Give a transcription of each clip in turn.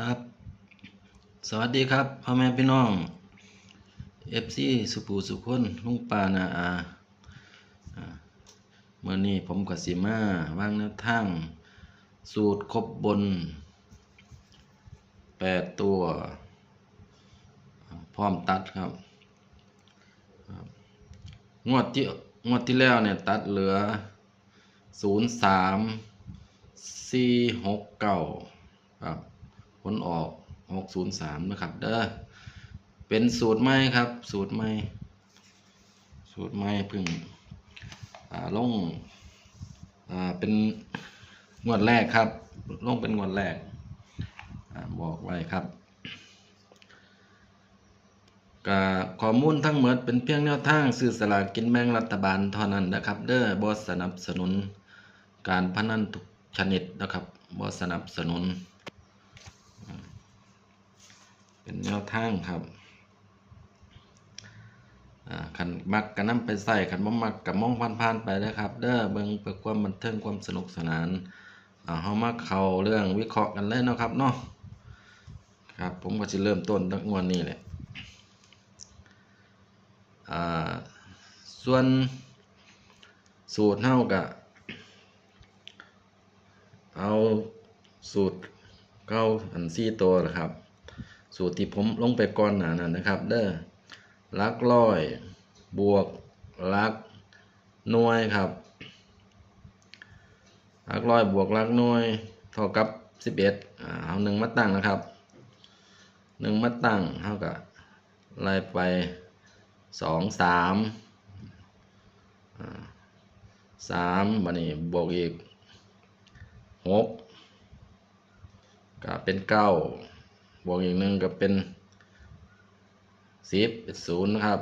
ครับ สวัสดีครับพ่อแม่พี่น้องเอฟซีสุปูสุคนลุงปานาอาเมื่อนี้ผมกับสีมาวางแนวทาง สูตรครบบนแปดตัว พร้อมตัดครับ งวดที่งวดที่แล้วเนี่ยตัดเหลือศูนย์สามสี่หกเก้าครับ ผลออก 603 นะครับ เด้อ เป็นสูตรใหม่ครับ สูตรใหม่ สูตรใหม่เพึ่งอ่าลงอ่าเป็นงวดแรกครับ ลงเป็นงวดแรกอบอกไว้ครับกข้อมูลทั้งหมดเป็นเพียงแนวทางสื่อสลากกินแบ่งรัฐบาลเท่านั้นนะครับ เด้อบอสนับสนุนการพนันทุกชนิดนะครับบอสนับสนุน เป็นแนวทางครับขันมักกันนำไปใส่ขันบ่มักกับมองผ่านๆไปนะครับ เด้อเบิ่งเพื่อความบันเทิงความสนุกสนานเฮามาเข้าเรื่องวิเคราะห์กันเลยเนาะครับเนาะครับ ผมก็สิเริ่มต้นตั้งวันนี้แหละส่วนสูตรเฮาก็เอาสูตรเก้าอัน4ตัวนะครับ สูตรที่ผมลงไปก่อนหนานั้นนะครับ เด้อลักร้อย บวกลักหน่วยครับลักร้อยบวกลักหน่วย เท่ากับสิบเอ็ดเอาหนึ่งมาตั้งนะครับหนึ่งมาตั้งเท่ากับไล่ไปสองสามสามบันนี้บวกอีกหกก็เป็นเก้า บวกอีกหนึ่งก็เป็นสิบเป็นศูนย์นะครับ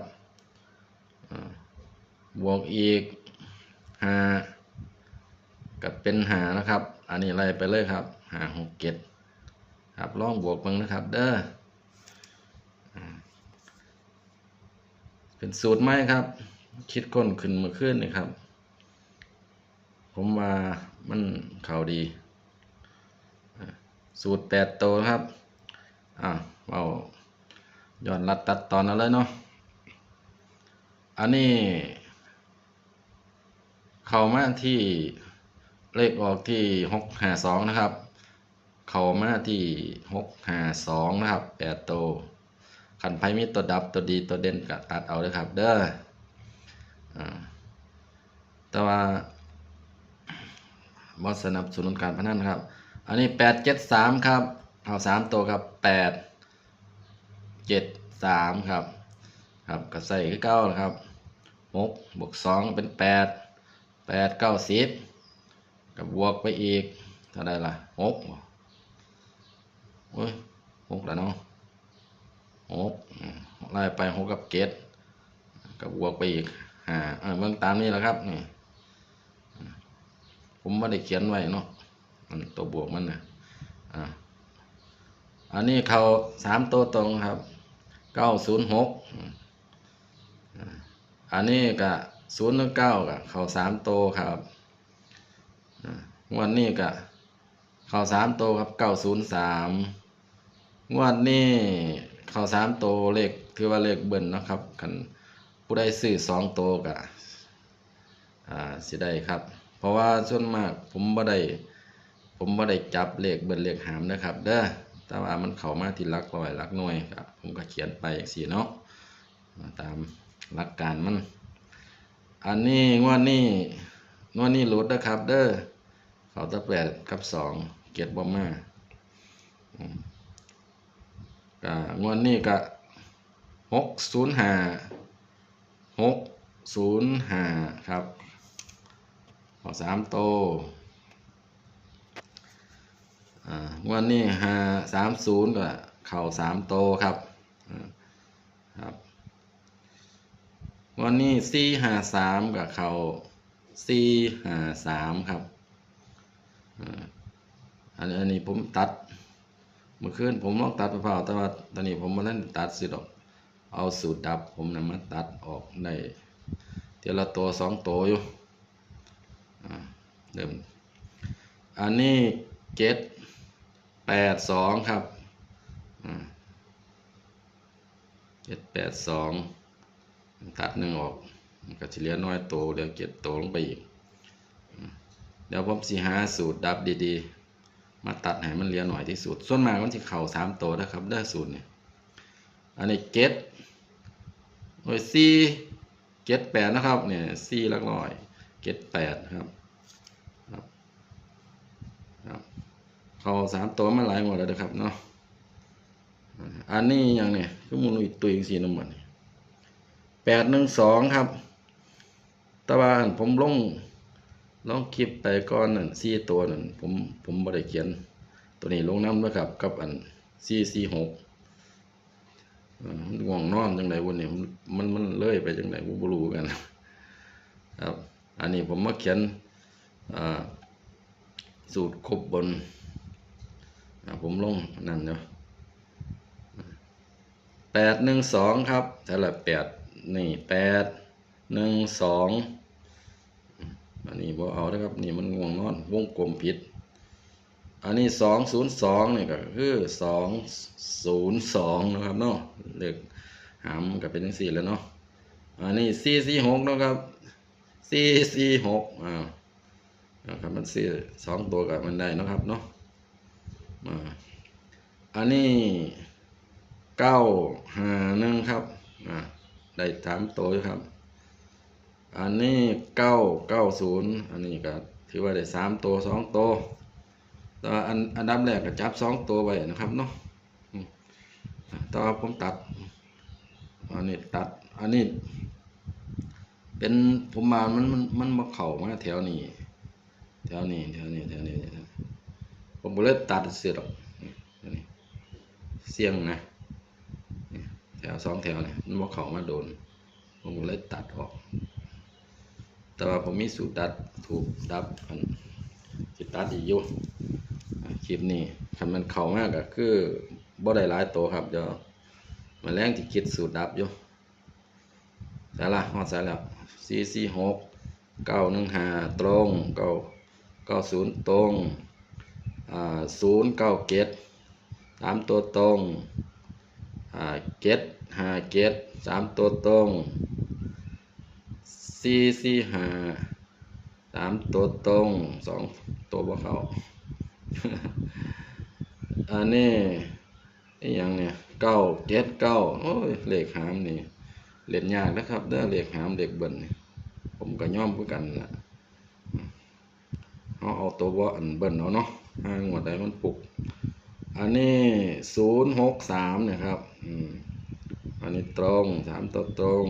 บวกอีกห้าก็เป็นหานะครับ อันนี้ไล่ไปเลยครับหาหกเจ็ดครับลองบวกเบิ่งนะครับ เด้อเป็นสูตรไหมครับ คิดก้นขึ้นมาขึ้นนี่ครับ ผมว่ามันเข่าดี สูตรแปดตัวครับ อ่าเอาย้อนรัดตัดตอนเอาเลยเนาะอันนี้ เข้ามาที่เลขออกที่หกหาสองนะครับ เข้ามาที่หกหาสองนะครับแปดตัวขันไพ่มีตัวดับตัวดีตัวเด่นก็ตัดเอาเลยครับ เด้ออแต่ว่าบอสสนับสนุนการพนันครับ อันนี้แปดเจ็ดสามครับ เอาสามตัวครับแปดเจ็ดสามครับครับก็ใส่คือเก้านะครับหกบวกสองเป็นแปดแปดเก้าสิบกับบวกไปอีกเท่าไรล่ะหกบ่โอ้ยหกแล้วเนาะหกไล่ไปหกกับเกตกับบวกไปอีกห้าเออเบื้องตามนี้แหละครับนี่ผมไม่ได้เขียนไว้เนาะอันตัวบวกมันนะอ่า อันนี้เขาสามตัวตรงครับเก้าศูนย์หกอันนี้ก็ศูนย์เก้ากับเขาสามตัวครับงวดนี้ก็เขาสามตัวครับเก้าศูนย์สามงวดนี้เขาสามตัวเลขถือว่าเลขเบิ้ลเนะครับคันผู้ใดซื้อสองตัวก็อ่าสิได้ครับ เพราะว่าส่วนมากผมบ่ได้ผมบ่ได้จับเลขเบิ้ลเลขหามนะครับ เด้อ แต่ว่ามันเข้ามาที่หลักร้อยหลักหน่วยครับผมก็เขียนไปอย่างสี่เนาะตามหลักการมัน อันนี้งวดนี้งวดนี้หลุดนะครับ เด้อเขาตะแปดกับสองเกียรติบ่มาอืมก็งวดนี้ก็หกศูนย์ห้าหกศูนย์ห้าครับขอสามโต วอ่างวดนี้ห้าสามศูนย์ก็เข่าสามโตครับครับวดนี้สี่ห้าสามกับเข่าสี่ห้าสามครับอันนี้อันนี้ผมตัดเมื่อคืนผมลองตัดมะพร้าแต่ว่าตอนนี้ผมมาเล่นตัดสิดอก เอาสูตรดับผมนะมาตัดออกได้เทีละตัวสองตัวอยู่เริ่มอันนี้เจ็ด ปดสองครับเจ็ดแปดสองตัดหนึ่งออกมันก็จะเหลือน้อยโตเหลือเจ็ดโตลงไปอีก เดี๋ยวผมสิหาสูตรดับดีๆ มาตัดให้มันเหลือหน่อยที่สุด ส่วนมากมันจะเข่าสามโตนะครับได้สูตรเนี่ยอันนี้เจ็ดโอ้ยสี่เจ็ดแปดนะครับเนี่ยสี่หลักร้อยเจ็ดแปดครับครับ เขาสามตัวมาหลายหมดแล้วนะครับเนาะอันนี้อย่างเนี่ยคือมูลอีกตัวอีกสีน้ำมันแปดหนึ่งสองครับตะวันผมลงลองคลิปไปก่อนนั่นสี่ตัวนั่นผมผมบ่ได้เขียน ตัวนี้ลงน้ำนะครับ กับอันสี่สี่หกมันง่วงนอนจังไดวันนี้มันมันมันเลยไปจังไดผมบ่รู้กันครับ อันนี้ผมมาเขียนสูตรครบบน ผมลงนั่นเนาะแปดหนึ่งสองครับแต่ละแปดนี่แปดหนึ่งสองอันนี้บ่เอานะครับ นี่มันง่วงนอน วงกลมผิด อันนี้สองศูนย์สองนี่ก็คือสองศูนย์สองนะครับเนาะเลขหามก็เป็นทั้งสี่แล้วเนาะอันนี้สี่สี่หกนะครับสี่สี่หกอ่าครับมันสี่สองตัวกับมันได้นะครับเนาะ อันนี้เก้าห้าหนึ่งครับอ่าได้สามตัวอยู่ครับ อันนี้เก้าเก้าศูนย์อันนี้ก็ถือว่าได้สามตัวสองตัวแต่อันอันดับแรกก็จับสองตัวไว้นะครับเนาะต่ว่าผมตัด อันนี้ตัด อันนี้ เป็นผมมามันมันมันมาเข่ามาแถวนี้ แถวนี้แถวนี้แถวนี้แถวนี้ ผมบ่เลยตัดเสียดอกเสียงนะแถวสองแถวเนี่ยมันว่าเขามาโดน ผมก็เลยตัดออก แต่ว่าผมมีสูตรดัดถูกดับอันจิตัดอีกอยู่คลิปนี้คันมันเข้ามากก็คือบ่ได้หลายตัวครับเดี๋ยวมาแรงที่คิดสูตรดับอยู่สายละฮอดสายแล้วสี่สี่หกเก้าหนึ่งห้าตรงเก้าเก้าศูนย์ตรง ศูนย์เก้าเกตสามตัวตรงเจ็ดห้าเจ็ดสามตัวตรงสี่สี่ห้าสามตัวตรงสองตัวบ่เขาอันนี้อหย่างเนี่ยเก้าเจ็ดเก้าโอ้ยเลขหามนี่เล่นยากนะครับเด้อเลขหามเด็กเบิ่นผมก็ย่อมคือกันล่ะ เอาเอาตัวว่าอันเบิ่นเอาเนาะห้างวใดมันปลุก อันนี้ศูนย์หกสามนะครับอืมอันนี้ตรงสามตัวตรง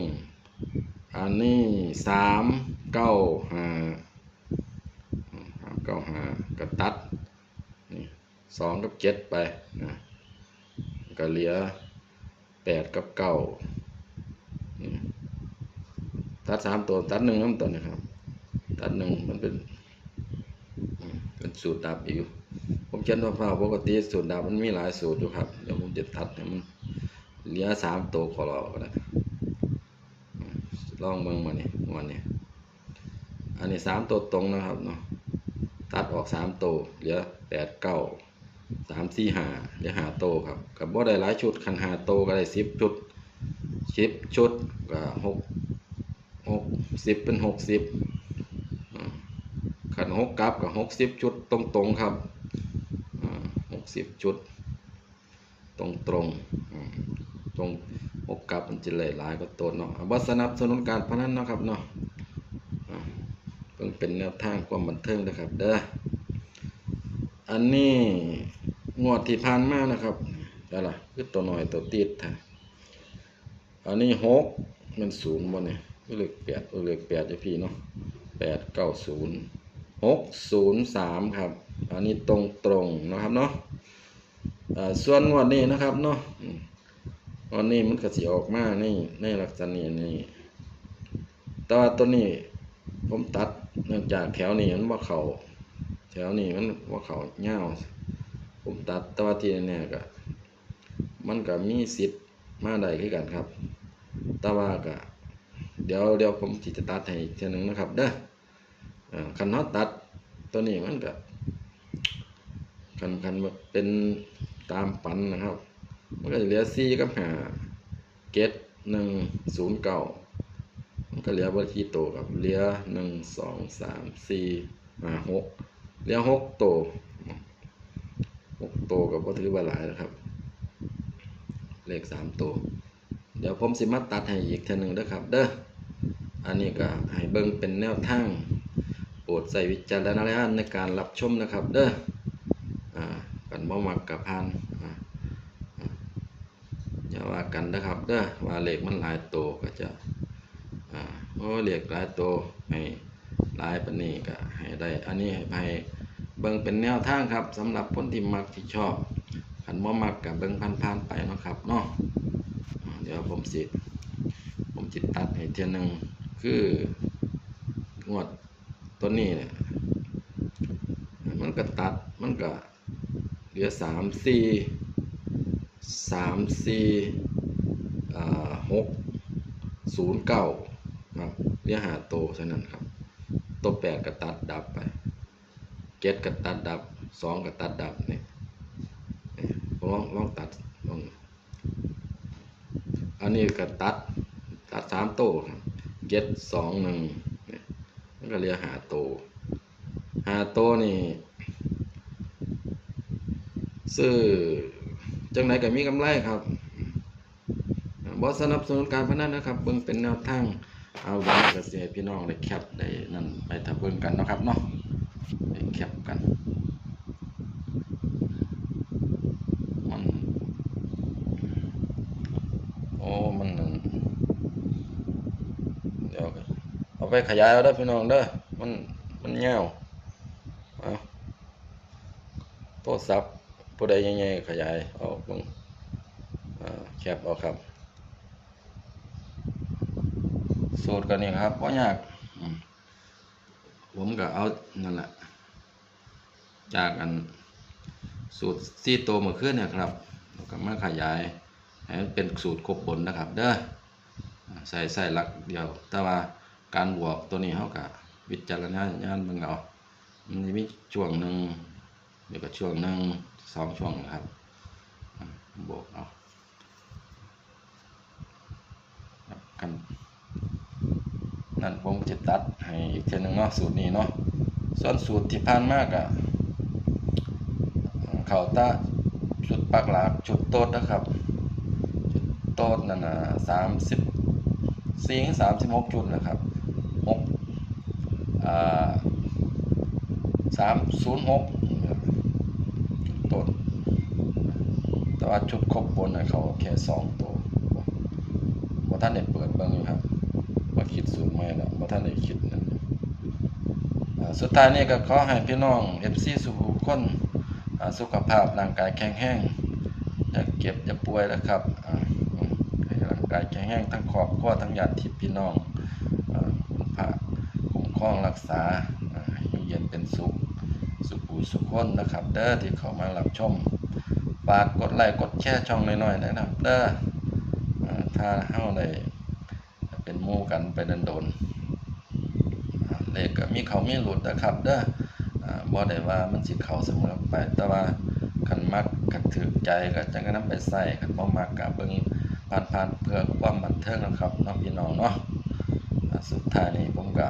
อันนี้สามเก้าห้าสามเก้าห้ากระตัดนี่สองกับเจ็ดไปนะก็เหลือแปดกับเก้าตัดสามตัวตัดหนึ่งน้ำตัวนะครับ ตัดหนึ่งมันเป็น สูตรดับอยู่ ผมเขียนว่าฟ้าปกติสูตรดาบมันมีหลายสูตรอยู่ครับ เดี๋ยวผมจะตัดให้มันเหลือสามตัวขอราก็ได้ลองเบิ่งมาเนี่ยวันนี้ อันนี้สามตัวตรงนะครับเนาะ ตัดออกสามตัวเหลือแปดเก้าสามสี่หาเหลือห้าตัวครับ กับบ่ได้หลายชุดคันห้าตัวก็ได้สิบชุดสิบชุดก็หกหกสิบเป็นหกสิบ กกลับกับหกสิบชุดตรงๆครับหกสิบชุด ตรงตรงๆตรงหกกับมันจะเลยหลายก็ตัวเนาะบัสนับสนุนการพนันเนาะครับเนาะเพิ่งเป็นแนวทางความบันเทิงนะครับ เด้ออันนี้งวดที่ผ่านมานะครับได้ละคือตัวหน่อยตัวติดฮะอันนี้หกมันศูนย์บ่เนี่ยเลขแปดเออเลขแปดจะพี่เนาะแปดเก้าศูนย์ หกศูนย์สามครับ อันนี้ตรงตรงนะครับเนาะส่วนงวันนี้นะครับเนาะอันนี้มันก็สิออกมาในในลักษณะนี้แต่ว่าตัวนี้ผมตัดเนื่องจากแถวนี้มันว่าเขาแถวนี้มันว่าเขาเงาผมตัดแต่ว่าที่แน่ก็มันก็มีสิทธิ์มาได้คือกันครับ แต่ว่าก็เดี๋ยวเดี๋ยวผมสิจะตัดให้อีกเทีนึงนะครับเด้อ คันเฮาตัดตัวนี้มันก็คันคันเป็นตามปันนะครับ มันก็จะเหลือสี่กับหาเกตหนึ่งศูนย์เก้ามันก็เหลือบอร์ที่โตวครับเหลือหนึ่งสองสามสี่ห้าหกเหลือหกโตหกโตกับว่าถือว่าหลายนะครับ เลขสามตัวเดี๋ยวผมสิมาตัดให้อีกเทีนึงเด้อครับ เด้ออันนี้ก็ให้เบิ่งเป็นแนวทาง รดใส่วิจารณญาณในการรับชมนะครับ เด้อกันบ่มักกับพานอย่าว่ากันนะครับเด้อว่าเลขมันหลายตัวก็จะโอ้เหลขหลายตัวให้หลายปนนี้ก็ให้ได้ อันนี้ให้ให้เบิ่งเป็นแนวทางครับสำหรับคนที่มักที่ชอบคันบ่มักกับเบิ่งผ่านๆไปนะครับเนาะเดี๋ยวผมสิผมจิตตัดให้เทียนหนึ่งคืองวด ตัวนี้เนี่ยมันก็ตัดมันก็เหลือสามสี่สามสี่อ่าหกศูนย์เก้าครับเหลือหาโตวเท่านั้นครับ ตัวแปดก็ตัดดับไปเจ็ดก็ตัดดับสองก็ตัดดับเนี่ยลองลองตัดลองอันนี้ก็ตัดตัดสามโตครับเจ็ดสองหนึ่ง ก็เรียกหาโตหาโตนี่ซื้อจังไหนก็มีกำไรครับบอสนับสนุนการพนันนะครับ เบื้องเป็นแนวทางเอาไว้กเสียพี่น้องได้แคปได้นั่นไปถ้าเบิ่งกันนะครับเนาะได้แคปกัน โอ้ มันนั่นเดี๋ยวก็เอา ไปขยายเอาเด้พี่น้องเด้อมันมันยาเอาโทรศัพท์ผู้ใดยังไงขยายเอาบิ่งแคปเอาครับ สูตรกันนี่ครับบ่ยากอืมผมก็เอานั่นแหละจากอันสูตรซี่โตวเมื่อคืนเนี่ยครับแล้วก็มาขยายให้มันเป็นสูตรครบบนนะครับ เด้อใส่ใส่หลักเดียวแต่ว่า การบวกตัวนี้เขากับวิจารณญาณเบิ่งเอามันมีช่วงหนึ่งเดี๋ยวก็ช่วงหนึ่งสองช่วงนะครับบวกเอากันนั่นผมจะตัดให้อีกเทีหนึงเนาะสูตรนี้เนาะส่วนสูตรที่ผ่านมากอะเขาตาชุดปักหลักชุดโต๊ดนะครับโต๊ดนั่นนะสามสิบสี่สามสิบหกจุดนะครับ หกสามศูนย์หกต๊ดแต่ว่าชุดครบบนน่ะเขาแค่สองตัวว่ท่านได้เปิดเบิ่งอยู่ครับมาคิดสูตรใหม่แล้วว่ท่านได้คิดนั่นสุดท้ายนี่ก็ขอให้พี่น้อง FC สุขุคนสุขภาพร่างกายแข็งแรงอย่าเก็บอย่าป่วยนะครับร่างกายแข็งแรงทั้งครอบครัวทั้งญาติพี่น้องอ พระคุ้มครองรักษาอ่าให้อยู่เย็นเป็นสุข สุขุสุขคนนะครับ เด้อที่เข้ามารับชมฝากกดไลค์กดแชร์ช่องน้อยๆนะครับ เด้อถ้าเฮาได้เป็นมู่กันไปโดนๆอ่าเลขก็มีเขามีหลุดนะครับเด้ออ่าบ่ได้ว่ามันสิเขาเสมอไป แต่ว่าคันมักคันถือใจก็จังก็นำไปใส่คันบ่มักก็เบิ่งผ่านๆเพื่อความบันเทิงนะครับน้องพี่น้องเนาะ สุดท้ายนี้ผมก็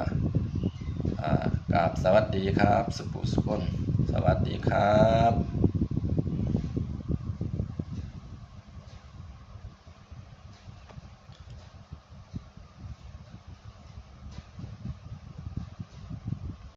กราบสวัสดีครับ สุปุสุคนสวัสดีครับ